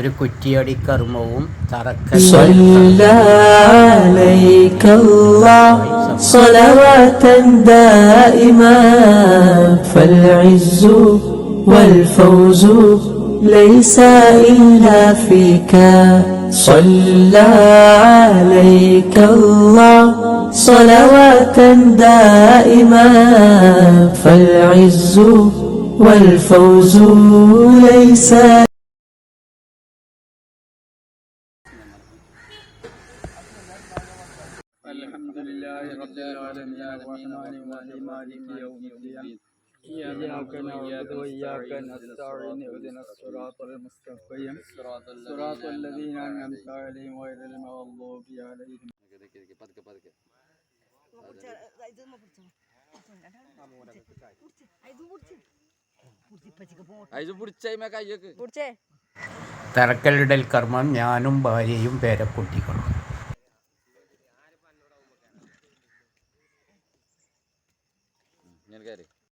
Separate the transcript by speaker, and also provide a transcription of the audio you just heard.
Speaker 1: ഒരു കുറ്റിയടി കർമ്മവും തറക്കൽ
Speaker 2: صلى عليك الله صلوات دائما فالعز والفوز ليس إلا فيك صلى عليك الله صلوات دائما فالعز والفوز ليس
Speaker 3: لله رب العالمين الرحمن الرحيم مالك يوم الدين إياك نعبد وإياك نستعين اهدنا الصراط المستقيم صراط الذين أنعمت عليهم غير المغضوب عليهم
Speaker 4: കുടിച്ചേ
Speaker 1: തറക്കല്ലിടൽ കർമ്മം ഞാനും ഭാര്യയും പേരക്കുട്ടികളും
Speaker 5: నిలగారి.